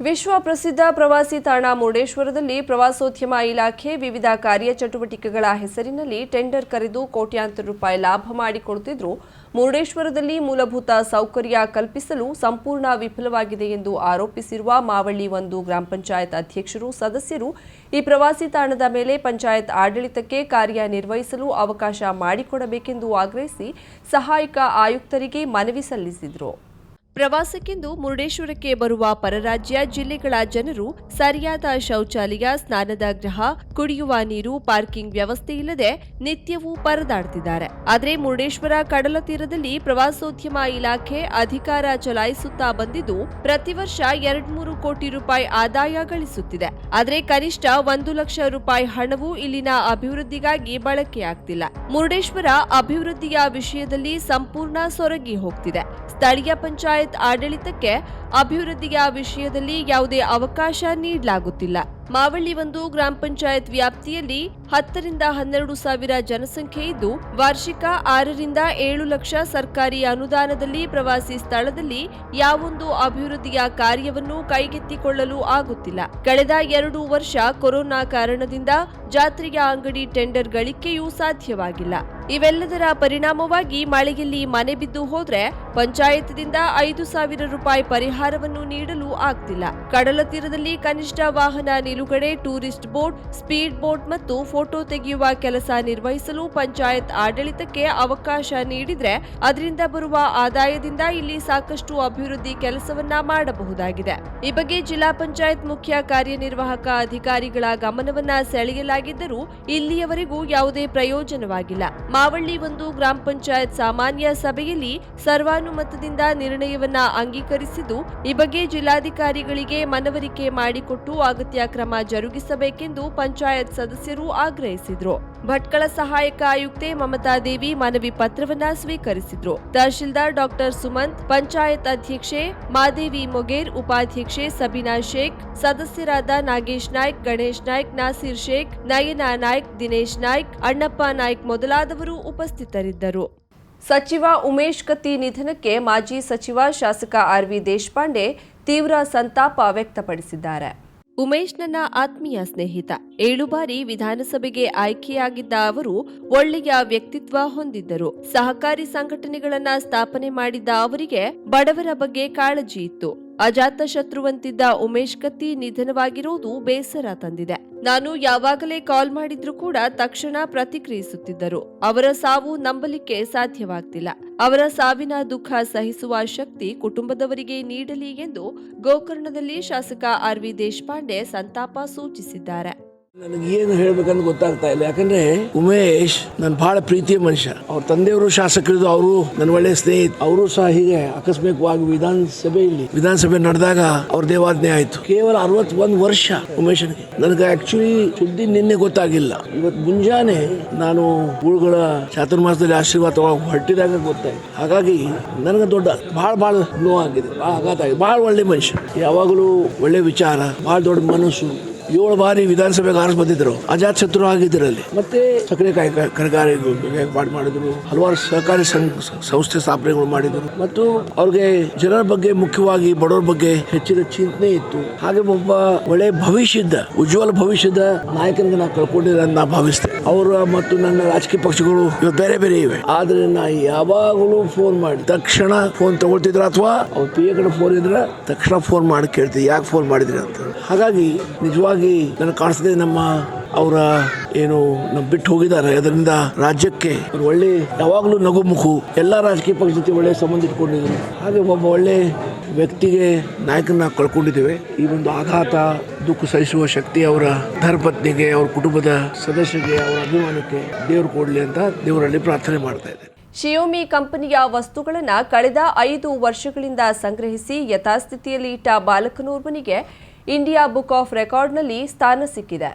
ವಿಶ್ವ ಪ್ರಸಿದ್ಧ ಪ್ರವಾಸಿ ತಾಣ ಮುರುಡೇಶ್ವರದಲ್ಲಿ ಪ್ರವಾಸೋದ್ಯಮ ಇಲಾಖೆ ವಿವಿಧ ಕಾರ್ಯಚಟುವಟಿಕೆಗಳ ಹೆಸರಿನಲ್ಲಿ ಟೆಂಡರ್ ಕರೆದು ಕೋಟ್ಯಾಂತರ ರೂಪಾಯಿ ಲಾಭ ಮಾಡಿಕೊಡುತ್ತಿದ್ದರೂ ಮುರುಡೇಶ್ವರದಲ್ಲಿ ಮೂಲಭೂತ ಸೌಕರ್ಯ ಕಲ್ಪಿಸಲು ಸಂಪೂರ್ಣ ವಿಫಲವಾಗಿದೆ ಎಂದು ಆರೋಪಿಸಿರುವ ಮಾವಳ್ಳಿ ಒಂದು ಗ್ರಾಮ ಪಂಚಾಯತ್ ಅಧ್ಯಕ್ಷರು ಸದಸ್ಯರು ಈ ಪ್ರವಾಸಿ ತಾಣದ ಮೇಲೆ ಪಂಚಾಯತ್ ಆಡಳಿತಕ್ಕೆ ಕಾರ್ಯನಿರ್ವಹಿಸಲು ಅವಕಾಶ ಮಾಡಿಕೊಡಬೇಕೆಂದು ಆಗ್ರಹಿಸಿ ಸಹಾಯಕ ಆಯುಕ್ತರಿಗೆ ಮನವಿ ಸಲ್ಲಿಸಿದರು. ಪ್ರವಾಸಕ್ಕೆಂದು ಮುರುಡೇಶ್ವರಕ್ಕೆ ಬರುವ ಪರರಾಜ್ಯ ಜಿಲ್ಲೆಗಳ ಜನರು ಸರಿಯಾದ ಶೌಚಾಲಯ, ಸ್ನಾನದ ಗೃಹ, ಕುಡಿಯುವ ನೀರು, ಪಾರ್ಕಿಂಗ್ ವ್ಯವಸ್ಥೆ ಇಲ್ಲದೆ ನಿತ್ಯವೂ ಪರದಾಡ್ತಿದ್ದಾರೆ ಆದರೆ ಮುರುಡೇಶ್ವರ ಕಡಲ ತೀರದಲ್ಲಿ ಪ್ರವಾಸೋದ್ಯಮ ಇಲಾಖೆ ಅಧಿಕಾರ ಚಲಾಯಿಸುತ್ತಾ ಬಂದಿದ್ದು, ಪ್ರತಿ ವರ್ಷ ಎರಡ್ಮೂರು ಕೋಟಿ ರೂಪಾಯಿ ಆದಾಯ ಗಳಿಸುತ್ತಿದೆ. ಆದರೆ ಕನಿಷ್ಠ ಒಂದು ಲಕ್ಷ ರೂಪಾಯಿ ಹಣವು ಇಲ್ಲಿನ ಅಭಿವೃದ್ಧಿಗಾಗಿ ಬಳಕೆಯಾಗ್ತಿಲ್ಲ. ಮುರುಡೇಶ್ವರ ಅಭಿವೃದ್ಧಿಯ ವಿಷಯದಲ್ಲಿ ಸಂಪೂರ್ಣ ಸೊರಗಿ ಹೋಗ್ತಿದೆ. ಸ್ಥಳೀಯ ಪಂಚಾಯತ್ ಆಡಳಿತಕ್ಕೆ ಅಭಿವೃದ್ಧಿಯ ವಿಷಯದಲ್ಲಿ ಯಾವುದೇ ಅವಕಾಶ ನೀಡಲಾಗುತ್ತಿಲ್ಲ. ಮಾವಳ್ಳಿ ಒಂದು ಗ್ರಾಮ ಪಂಚಾಯತ್ ವ್ಯಾಪ್ತಿಯಲ್ಲಿ ಹತ್ತರಿಂದ ಹನ್ನೆರಡು ಸಾವಿರ ಜನಸಂಖ್ಯೆ ಇದ್ದು, ವಾರ್ಷಿಕ ಆರರಿಂದ ಏಳು ಲಕ್ಷ ಸರ್ಕಾರಿ ಅನುದಾನದಲ್ಲಿ ಪ್ರವಾಸಿ ಸ್ಥಳದಲ್ಲಿ ಯಾವೊಂದು ಅಭಿವೃದ್ಧಿಯ ಕಾರ್ಯವನ್ನು ಕೈಗೆತ್ತಿಕೊಳ್ಳಲು ಆಗುತ್ತಿಲ್ಲ. ಕಳೆದ ಎರಡು ವರ್ಷ ಕೊರೋನಾ ಕಾರಣದಿಂದ ಜಾತ್ರೆಯ ಅಂಗಡಿ ಟೆಂಡರ್ ಗಳಿಕೆಯೂ ಸಾಧ್ಯವಾಗಿಲ್ಲ. ಇವೆಲ್ಲದರ ಪರಿಣಾಮವಾಗಿ ಮಳೆಯಲ್ಲಿ ಮನೆ ಬಿದ್ದು ಹೋದ್ರೆ ಪಂಚಾಯತ್ದಿಂದ ಐದು ಸಾವಿರ ರೂಪಾಯಿ ಪರಿಹಾರವನ್ನು ನೀಡಲು ಆಗ್ತಿಲ್ಲ. ಕಡಲ ತೀರದಲ್ಲಿ ಕನಿಷ್ಠ ವಾಹನ ನಿಲುಗಡೆ ಟೂರಿಸ್ಟ್ ಬೋಟ್, ಸ್ಪೀಡ್ ಬೋಟ್ ಮತ್ತು ಫೋಟೋ ತೆಗೆಯುವ ಕೆಲಸ ನಿರ್ವಹಿಸಲು ಪಂಚಾಯತ್ ಆಡಳಿತಕ್ಕೆ ಅವಕಾಶ ನೀಡಿದ್ರೆ ಅದರಿಂದ ಬರುವ ಆದಾಯದಿಂದ ಇಲ್ಲಿ ಸಾಕಷ್ಟು ಅಭಿವೃದ್ಧಿ ಕೆಲಸವನ್ನ ಮಾಡಬಹುದಾಗಿದೆ. ಈ ಬಗ್ಗೆ ಜಿಲ್ಲಾ ಪಂಚಾಯತ್ ಮುಖ್ಯ ಕಾರ್ಯನಿರ್ವಾಹಕ ಅಧಿಕಾರಿಗಳ ಗಮನವನ್ನ ಸೆಳೆಯಲಾಗಿದ್ದರೂ ಇಲ್ಲಿಯವರೆಗೂ ಯಾವುದೇ ಪ್ರಯೋಜನವಾಗಿಲ್ಲ. ಮಾವಳ್ಳಿ ಒಂದು ಗ್ರಾಮ ಪಂಚಾಯತ್ ಸಾಮಾನ್ಯ ಸಭೆಯಲ್ಲಿ ಸರ್ವಾನುಮತದಿಂದ ನಿರ್ಣಯವನ್ನ ಅಂಗೀಕರಿಸಿದ್ದು, ಈ ಬಗ್ಗೆ ಜಿಲ್ಲಾಧಿಕಾರಿಗಳಿಗೆ ಮನವರಿಕೆ ಮಾಡಿಕೊಟ್ಟು ಅಗತ್ಯ ಕ್ರಮ ಜರುಗಿಸಬೇಕೆಂದು ಪಂಚಾಯತ್ ಸದಸ್ಯರು ಆಗ್ರಹಿಸಿದ್ರು. ಭಟ್ಕಳ ಸಹಾಯಕ ಆಯುಕ್ತೆ ಮಮತಾ ದೇವಿ ಮನವಿ ಪತ್ರವನ್ನ ಸ್ವೀಕರಿಸಿದ್ರು. ತಹಶೀಲ್ದಾರ್ ಡಾಕ್ಟರ್ ಸುಮಂತ್, ಪಂಚಾಯತ್ ಅಧ್ಯಕ್ಷೆ ಮಾದೇವಿ ಮೊಗೇರ್, ಉಪಾಧ್ಯಕ್ಷೆ ಸಬೀನಾ ಶೇಖ್, ಸದಸ್ಯರಾದ ನಾಗೇಶ್ ನಾಯ್ಕ್, ಗಣೇಶ್ ನಾಯ್ಕ್, ನಾಸೀರ್ ಶೇಖ್, ನಯನಾ ನಾಯ್ಕ್, ದಿನೇಶ್ ನಾಯ್ಕ್, ಅಣ್ಣಪ್ಪ ನಾಯ್ಕ್ ಮೊದಲಾದವರು ಉಪಸ್ಥಿತರಿದ್ದರು. ಸಚಿವ ಉಮೇಶ್ ಕತ್ತಿ ನಿಧನಕ್ಕೆ ಮಾಜಿ ಸಚಿವ ಶಾಸಕ ಆರ್ ವಿ ದೇಶಪಾಂಡೆ ತೀವ್ರ ಸಂತಾಪ ವ್ಯಕ್ತಪಡಿಸಿದ್ದಾರೆ. ಉಮೇಶ್ ನನ್ನ ಆತ್ಮೀಯ ಸ್ನೇಹಿತ. ಏಳು ಬಾರಿ ವಿಧಾನಸಭೆಗೆ ಆಯ್ಕೆಯಾಗಿದ್ದ ಅವರು ಒಳ್ಳೆಯ ವ್ಯಕ್ತಿತ್ವ ಹೊಂದಿದ್ದರು. ಸಹಕಾರಿ ಸಂಘಟನೆಗಳನ್ನ ಸ್ಥಾಪನೆ ಮಾಡಿದ್ದ ಅವರಿಗೆ ಬಡವರ ಬಗ್ಗೆ ಕಾಳಜಿ ಇತ್ತು. ಅಜಾತ ಶತ್ರುವಂತಿದ್ದ ಉಮೇಶ್ ಕತ್ತಿ ನಿಧನವಾಗಿರುವುದು ಬೇಸರ ತಂದಿದೆ. ನಾನು ಯಾವಾಗಲೇ ಕಾಲ್ ಮಾಡಿದ್ರೂ ಕೂಡ ತಕ್ಷಣ ಪ್ರತಿಕ್ರಿಯಿಸುತ್ತಿದ್ದರು. ಅವರ ಸಾವು ನಂಬಲಿಕ್ಕೆ ಸಾಧ್ಯವಾಗ್ತಿಲ್ಲ. ಅವರ ಸಾವಿನ ದುಃಖ ಸಹಿಸುವ ಶಕ್ತಿ ಕುಟುಂಬದವರಿಗೆ ನೀಡಲಿ ಎಂದು ಗೋಕರ್ಣದಲ್ಲಿ ಶಾಸಕ ಆರ್ ವಿ ದೇಶಪಾಂಡೆ ಸಂತಾಪ ಸೂಚಿಸಿದ್ದಾರೆ. ನನಗೆ ಏನು ಹೇಳ್ಬೇಕಂತ ಗೊತ್ತಾಗ್ತಾ ಇಲ್ಲ. ಯಾಕಂದ್ರೆ ಉಮೇಶ್ ನನ್ನ ಬಹಳ ಪ್ರೀತಿಯ ಮನುಷ್ಯ. ಅವ್ರ ತಂದೆಯವರು ಶಾಸಕರಿದ್ದು, ಅವರು ನನ್ನ ಒಳ್ಳೆ ಸ್ನೇಹಿತ. ಅವರು ಸಹ ಹೀಗೆ ಆಕಸ್ಮಿಕವಾಗಿ ವಿಧಾನಸಭೆಯಲ್ಲಿ ವಿಧಾನಸಭೆ ನಡೆದಾಗ ಅವ್ರ ದೇವಾಜ್ಞೆ ಆಯ್ತು. ಕೇವಲ ಅರವತ್ತೊಂದು ವರ್ಷ ಉಮೇಶನಿಗೆ. ನನಗೆ ಆಕ್ಚುಲಿ ಸುದ್ದಿ ನಿನ್ನೆ ಗೊತ್ತಾಗಿಲ್ಲ. ಇವತ್ತು ಮುಂಜಾನೆ ನಾನು ಗುರುಗಳ ಚಾತುರ್ಮಾಸದಲ್ಲಿ ಆಶೀರ್ವಾದ ಹೊಟ್ಟಿದಾಗ ಗೊತ್ತಾಯ್ತು. ಹಾಗಾಗಿ ನನಗೆ ದೊಡ್ಡ ಬಹಳ ಬಹಳ ನೋವಾಗಿದೆ. ಆಘಾತ ಆಗಿದೆ. ಬಹಳ ಒಳ್ಳೆ ಮನುಷ್ಯ. ಯಾವಾಗಲೂ ಒಳ್ಳೆ ವಿಚಾರ ಬಹಳ ದೊಡ್ಡ ಮನಸ್ಸು. ಏಳು ಬಾರಿ ವಿಧಾನಸಭೆಗೆ ಆರಿಸಿ ಬಂದಿದ್ರು ಅಜಾತ್ ಶತ್ರು ಆಗಿದ್ದರಲ್ಲಿ ಮತ್ತೆ ಸಕ್ಕರೆ ಕಾಯಿ ಕೈಗಾರಿಕೆ ಮಾಡಿ ಮಾಡಿದ್ರು. ಹಲವಾರು ಸಹಕಾರಿ ಸಂಘ ಸಂಸ್ಥೆ ಸ್ಥಾಪನೆಗಳು ಮಾಡಿದ್ರು. ಮತ್ತು ಅವ್ರಿಗೆ ಜನರ ಬಗ್ಗೆ ಮುಖ್ಯವಾಗಿ ಬಡವರ ಬಗ್ಗೆ ಹೆಚ್ಚಿನ ಚಿಂತನೆ ಇತ್ತು. ಹಾಗೆ ಒಬ್ಬ ಒಳ್ಳೆ ಭವಿಷ್ಯದ ಉಜ್ವಲ ಭವಿಷ್ಯದ ನಾಯಕನಿಗೆ ನಾ ಕಳ್ಕೊಂಡಿರ ನಾ ಭಾವಿಸ್ತೇನೆ. ಅವರ ಮತ್ತು ನನ್ನ ರಾಜಕೀಯ ಪಕ್ಷಗಳು ಇವಾಗ ಬೇರೆ ಬೇರೆ ಇವೆ. ಆದ್ರೆ ನಾ ಯಾವಾಗಲೂ ಫೋನ್ ಮಾಡಿ ತಕ್ಷಣ ಫೋನ್ ತಗೊಳ್ತಿದ್ರ ಅಥವಾ ಅವ್ರ ಪಿ ಎ ಕಡೆ ಫೋನ್ ಇದ್ರೆ ತಕ್ಷಣ ಫೋನ್ ಮಾಡಿ ಕೇಳ್ತೀವಿ ಯಾಕೆ ಫೋನ್ ಮಾಡಿದ್ರಿ ಅಂತ. ಹಾಗಾಗಿ ನಿಜವಾಗಿ ನನಗೆ ಕಾಣಿಸ್ತದೆ ನಮ್ಮ ಅವರ ಏನು ಬಿಟ್ಟು ಹೋಗಿದ್ದಾರೆ. ಅದರಿಂದ ರಾಜ್ಯಕ್ಕೆ ಒಳ್ಳೆ ಯಾವಾಗಲೂ ನಗುಮುಖು ಎಲ್ಲ ರಾಜಕೀಯ ಪಕ್ಷ ಜೊತೆ ಒಳ್ಳೆ ಸಂಬಂಧ ಇಟ್ಕೊಂಡಿದ್ರು ಹಾಗೆ ಒಬ್ಬ ಒಳ್ಳೆ ವ್ಯಕ್ತಿಗೆ ನಾಯಕನ ಕಳ್ಕೊಂಡಿದ್ದೇವೆ. ಈ ಒಂದು ಆಘಾತ, ದುಃಖ ಸಹಿಸುವ ಶಕ್ತಿ ಅವರ ಧರ್ಮಪತ್ನಿಗೆ, ಅವ್ರ ಕುಟುಂಬದ ಸದಸ್ಯರಿಗೆ, ಅವರ ಅಭಿಮಾನಕ್ಕೆ ದೇವರು ಕೊಡಲಿ ಅಂತ ದೇವರಲ್ಲಿ ಪ್ರಾರ್ಥನೆ ಮಾಡ್ತಾ ಇದ್ದೇನೆ. ಶಿಯೋಮಿ ಕಂಪನಿಯ ವಸ್ತುಗಳನ್ನು ಕಳೆದ ಐದು ವರ್ಷಗಳಿಂದ ಸಂಗ್ರಹಿಸಿ ಯಥಾಸ್ಥಿತಿಯಲ್ಲಿ ಇಟ್ಟ ಬಾಲಕನೋರ್ವನಿಗೆ ಇಂಡಿಯಾ ಬುಕ್ ಆಫ್ ರೆಕಾರ್ಡ್ನಲ್ಲಿ ಸ್ಥಾನ ಸಿಕ್ಕಿದೆ.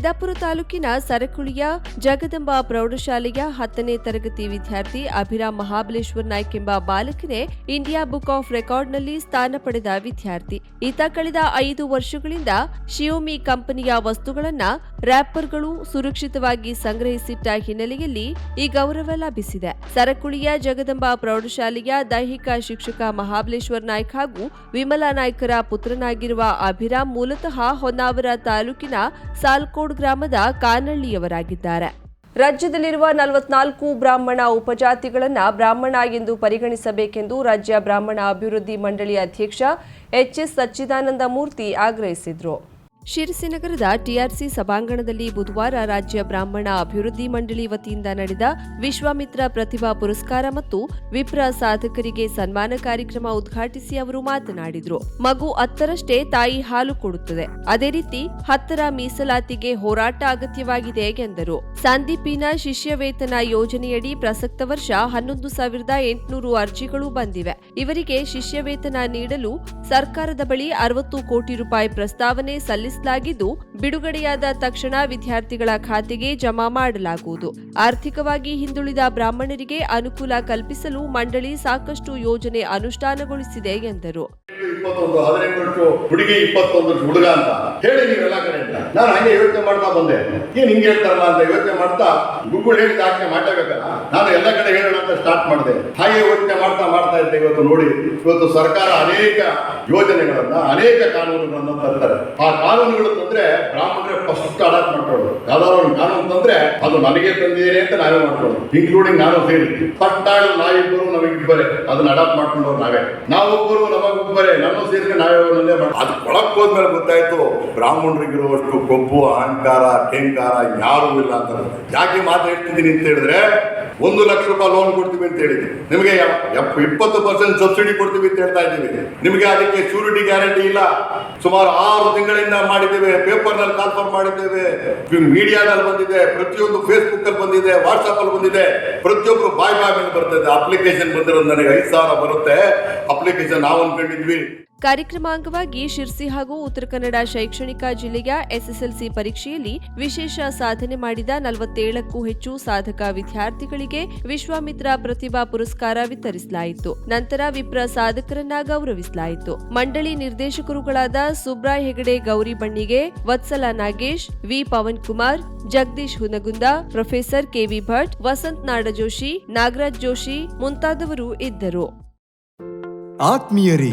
ಸಿದ್ದಾಪುರ ತಾಲೂಕಿನ ಸರಕುಳಿಯ ಜಗದಂಬ ಪ್ರೌಢಶಾಲೆಯ ಹತ್ತನೇ ತರಗತಿ ವಿದ್ಯಾರ್ಥಿ ಅಭಿರಾಮ್ ಮಹಾಬಲೇಶ್ವರ್ ನಾಯ್ಕ್ ಎಂಬ ಬಾಲಕನೇ ಇಂಡಿಯಾ ಬುಕ್ ಆಫ್ ರೆಕಾರ್ಡ್ನಲ್ಲಿ ಸ್ಥಾನ ಪಡೆದ ವಿದ್ಯಾರ್ಥಿ. ಈತ ಕಳೆದ ಐದು ವರ್ಷಗಳಿಂದ ಶಿಯೋಮಿ ಕಂಪನಿಯ ವಸ್ತುಗಳನ್ನ ರ್ಯಾಪರ್ಗಳು ಸುರಕ್ಷಿತವಾಗಿ ಸಂಗ್ರಹಿಸಿಟ್ಟ ಹಿನ್ನೆಲೆಯಲ್ಲಿ ಈ ಗೌರವ ಲಭಿಸಿದೆ. ಸರಕುಳಿಯ ಜಗದಂಬ ಪ್ರೌಢಶಾಲೆಯ ದೈಹಿಕ ಶಿಕ್ಷಕ ಮಹಾಬಲೇಶ್ವರ್ ನಾಯ್ಕ್ ಹಾಗೂ ವಿಮಲಾ ನಾಯ್ಕರ ಪುತ್ರನಾಗಿರುವ ಅಭಿರಾಮ್ ಮೂಲತಃ ಹೊನ್ನಾವರ ತಾಲೂಕಿನ ಸಾಲ್ಕೋಡ್ ಗ್ರಾಮದ ಕಾನಳ್ಳಿಯವರಾಗಿದ್ದಾರೆ. ರಾಜ್ಯದಲ್ಲಿರುವ ನಲವತ್ನಾಲ್ಕು ಬ್ರಾಹ್ಮಣ ಉಪಜಾತಿಗಳನ್ನು ಬ್ರಾಹ್ಮಣ ಎಂದು ಪರಿಗಣಿಸಬೇಕೆಂದು ರಾಜ್ಯ ಬ್ರಾಹ್ಮಣ ಅಭಿವೃದ್ಧಿ ಮಂಡಳಿ ಅಧ್ಯಕ್ಷ ಎಚ್ಎಸ್ ಸಚ್ಚಿದಾನಂದ ಮೂರ್ತಿ ಆಗ್ರಹಿಸಿದರು. ಶಿರಸಿ ನಗರದ ಟಿಆರ್ಸಿ ಸಭಾಂಗಣದಲ್ಲಿ ಬುಧವಾರ ರಾಜ್ಯ ಬ್ರಾಹ್ಮಣ ಅಭಿವೃದ್ಧಿ ಮಂಡಳಿ ವತಿಯಿಂದ ನಡೆದ ವಿಶ್ವಾಮಿತ್ರ ಪ್ರತಿಭಾ ಪುರಸ್ಕಾರ ಮತ್ತು ವಿಪ್ರ ಸಾಧಕರಿಗೆ ಸನ್ಮಾನ ಕಾರ್ಯಕ್ರಮ ಉದ್ಘಾಟಿಸಿ ಅವರು ಮಾತನಾಡಿದರು. ಮಗು ಹತ್ತರಷ್ಟೇ ತಾಯಿ ಹಾಲು ಕೊಡುತ್ತದೆ. ಅದೇ ರೀತಿ ಹತ್ತರ ಮೀಸಲಾತಿಗೆ ಹೋರಾಟ ಅಗತ್ಯವಾಗಿದೆ ಎಂದರು. ಸಂದೀಪಿನ ಶಿಷ್ಯ ವೇತನ ಯೋಜನೆಯಡಿ ಪ್ರಸಕ್ತ ವರ್ಷ ಹನ್ನೊಂದು ಸಾವಿರದ ಎಂಟುನೂರು ಅರ್ಜಿಗಳು ಬಂದಿವೆ. ಇವರಿಗೆ ಶಿಷ್ಯ ವೇತನ ನೀಡಲು ಸರ್ಕಾರದ ಬಳಿ ಅರವತ್ತು ಕೋಟಿ ರೂಪಾಯಿ ಪ್ರಸ್ತಾವನೆ ಸಲ್ಲಿಸಲಾಗಿದ್ದು ಬಿಡುಗಡೆಯಾದ ತಕ್ಷಣ ವಿದ್ಯಾರ್ಥಿಗಳ ಖಾತೆಗೆ ಜಮಾ ಮಾಡಲಾಗುವುದು. ಆರ್ಥಿಕವಾಗಿ ಹಿಂದುಳಿದ ಬ್ರಾಹ್ಮಣರಿಗೆ ಅನುಕೂಲ ಕಲ್ಪಿಸಲು ಮಂಡಳಿ ಸಾಕಷ್ಟು ಯೋಜನೆ ಅನುಷ್ಠಾನಗೊಳಿಸಿದೆ ಎಂದರು. ಇಪ್ಪತ್ತೊಂದು, ಹದಿನೆಂಟು ವರ್ಷ ಹುಡುಗಿ ಇಪ್ಪತ್ತೊಂದು ವರ್ಷ ಹುಡುಗ ಅಂತ. ಹೇಳಿ ನೀವೆಲ್ಲ ಕಡೆ ನಾನು ಹಂಗೆ ಯೋಚನೆ ಮಾಡ್ತಾ ಬಂದೆ. ಏನ್ ಹಿಂಗೆ ಹೇಳ್ತಾರಲ್ಲ ಅಂತ ಯೋಚನೆ ಮಾಡ್ತಾ ಗುಗ್ಗುಳು ಹೇಳಿದ ಆಜ್ಞೆ ಮಾಡಲೇಬೇಕಲ್ಲ ನಾನು ಎಲ್ಲ ಕಡೆ ಹೇಳೋಣ ಅಂತ ಸ್ಟಾರ್ಟ್ ಮಾಡಿದೆ. ಹಾಗೆ ಯೋಚನೆ ಮಾಡ್ತಾ ಮಾಡ್ತಾ ಇದ್ದೆ ಇವತ್ತು ನೋಡಿ. ಇವತ್ತು ಸರ್ಕಾರ ಅನೇಕ ಯೋಜನೆಗಳನ್ನ, ಅನೇಕ ಕಾನೂನುಗಳನ್ನ ತರ್ತಾರೆ. ಆ ಕಾನೂನುಗಳು ತಂದ್ರೆ ಬ್ರಾಹ್ಮಣರೇ ಫಸ್ಟ್ ಅಡಾಪ್ಟ್ ಮಾಡ್ಕೊಳ್ಳೋದು. ಯಾವ್ದಾದ್ರು ಒಂದು ಕಾನೂನು ತಂದ್ರೆ ಅದು ನನಗೆ ತಂದಿದ್ದೇನೆ ಅಂತ ನಾವೇ ಮಾಡ್ಕೊಳ್ಳೋದು. ಇನ್ಕ್ಲೂಡಿಂಗ್ ನಾನು ಸೇರಿ ಇಬ್ಬರು ನಾವಿಬ್ಬರು ನಮಗಿಬ್ಬರೇ ಅದನ್ನ ಅಡಾಪ್ಟ್ ಮಾಡ್ಕೊಂಡವ್ರು ನಾವೇ. ನಾವೊಬ್ಬರು ನಮಗೊಬ್ಬರೇ ನಮ್ಮ ಸೇರಿದ್ರೆ ನಾವೇ ಮಾಡಿ ಅದು ಕೊಳಕ್ ಹೋದ್ಮೇಲೆ ಗೊತ್ತಾಯ್ತು, ಬ್ರಾಹ್ಮಣರಿಗಿರುವಷ್ಟು ಕೊಬ್ಬು, ಅಹಂಕಾರ ಕೆಂಕಾರ ಯಾರೂ ಇಲ್ಲ ಅಂತ ಯಾಕೆ ಮಾತಾಡ್ತಿದ್ದೀನಿ ಅಂತ ಹೇಳಿದ್ರೆ ಒಂದು ಲಕ್ಷ ರೂಪಾಯಿ ಲೋನ್ ಕೊಡ್ತೀವಿ ಅಂತ ಹೇಳಿದ್ವಿ ನಿಮಗೆ ಇಪ್ಪತ್ತು ಪರ್ಸೆಂಟ್ ಸಬ್ಸಿಡಿ ಕೊಡ್ತೀವಿ ಅಂತ ಹೇಳ್ತಾ ಇದ್ದೀವಿ. ನಿಮಗೆ ಅದಕ್ಕೆ ಶ್ಯೂರಿಟಿ ಗ್ಯಾರಂಟಿ ಇಲ್ಲ. ಸುಮಾರು ಆರು ತಿಂಗಳಿಂದ ಮಾಡಿದ್ದೇವೆ ಪೇಪರ್ನಲ್ಲಿ ಕಾನ್ಫರ್ಮ್ ಮಾಡಿದ್ದೇವೆ ಮೀಡಿಯಾದಲ್ಲಿ ಬಂದಿದೆ, ಪ್ರತಿಯೊಂದು ಫೇಸ್ಬುಕ್ ಅಲ್ಲಿ ಬಂದಿದೆ ವಾಟ್ಸ್ಆಪ್ ಅಲ್ಲಿ ಬಂದಿದೆ. ಪ್ರತಿಯೊಬ್ಬರು ಬಾಯ್ ಬಾಯ್ ಮೇಲೆ ಬರ್ತದೆ ಅಪ್ಲಿಕೇಶನ್ ಬಂದಿರೋದು ನನಗೆ ಐದು ಸಾವಿರ ಬರುತ್ತೆ. ಅಪ್ಲಿಕೇಶನ್ ನಾವು ಅನ್ಕೊಂಡಿದ್ವಿ ಕಾರ್ಯಕ್ರಮ ಅಂಗವಾಗಿ ಶಿರ್ಸಿ ಹಾಗೂ ಉತ್ತರ ಕನ್ನಡ ಶೈಕ್ಷಣಿಕ ಜಿಲ್ಲೆಯ ಎಸ್ಎಸ್ಎಲ್ಸಿ ಪರೀಕ್ಷೆಯಲ್ಲಿ ವಿಶೇಷ ಸಾಧನೆ ಮಾಡಿದ ನಲವತ್ತೇಳಕ್ಕೂ ಹೆಚ್ಚು ಸಾಧಕ ವಿದ್ಯಾರ್ಥಿಗಳಿಗೆ ವಿಶ್ವಾಮಿತ್ರ ಪ್ರತಿಭಾ ಪುರಸ್ಕಾರ ವಿತರಿಸಲಾಯಿತು. ನಂತರ ವಿಪ್ರ ಸಾಧಕರನ್ನ ಗೌರವಿಸಲಾಯಿತು. ಮಂಡಳಿ ನಿರ್ದೇಶಕರುಗಳಾದ Subray Hegde, Gauri Bannige Vatsala Nagesh, V Pavan Kumar Jagadish Hungund, professor K V Bhat, Vasant Nadajoshi, Nagaraj Joshi ಮುಂತಾದವರು ಇದ್ದರು. ಆತ್ಮೀಯರೇ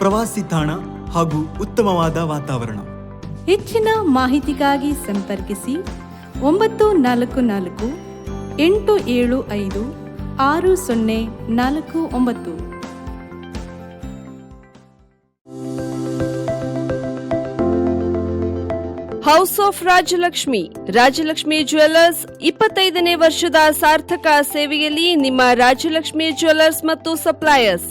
ಪ್ರವಾಸಿ ತಾಣ ಹಾಗೂ ಉತ್ತಮವಾದ ವಾತಾವರಣ. ಹೆಚ್ಚಿನ ಮಾಹಿತಿಗಾಗಿ ಸಂಪರ್ಕಿಸಿ ಒಂಬತ್ತು ನಾಲ್ಕು ನಾಲ್ಕು ಎಂಟು ಏಳು ಐದು ಆರು ಸೊನ್ನೆ ನಾಲ್ಕು ಒಂಬತ್ತು. House of Rajalakshmi Rajalakshmi jewellers ಇಪ್ಪತ್ತೈದನೇ ವರ್ಷದ ಸಾರ್ಥಕ ಸೇವೆಯಲ್ಲಿ ನಿಮ್ಮ ರಾಜಲಕ್ಷ್ಮಿ ಜ್ಯುವೆಲ್ಲರ್ಸ್ ಮತ್ತು suppliers.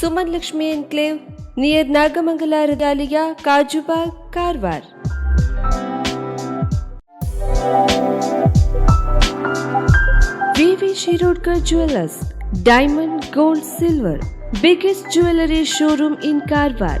Suman Lakshmi enclave near Nagamangala ರಡಾಲಿಯಾ ಕಾಜುವಾ Karwar. B V Shirodkar jewellers diamond gold silver biggest jewellery showroom in Karwar